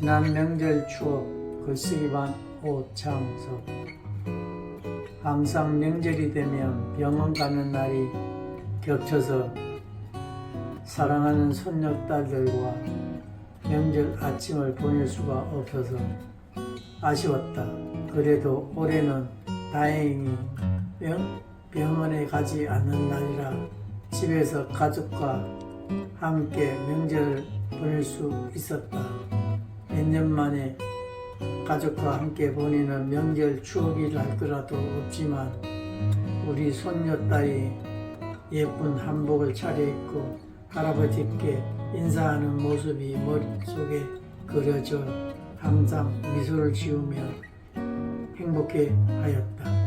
지난 명절 추억 글쓰기반 오창석 항상 명절이 되면 병원 가는 날이 겹쳐서 사랑하는 손녀딸들과 명절 아침을 보낼 수가 없어서 아쉬웠다. 그래도 올해는 다행히 병, 병원에 가지 않는 날이라 집에서 가족과 함께 명절을 보낼 수 있었다. 몇 년 만에 가족과 함께 보내는 명절 추억이랄 거라도 없지만 우리 손녀 딸이 예쁜 한복을 차려입고 할아버지께 인사하는 모습이 머릿속에 그려져 항상 미소를 지으며 행복해 하였다.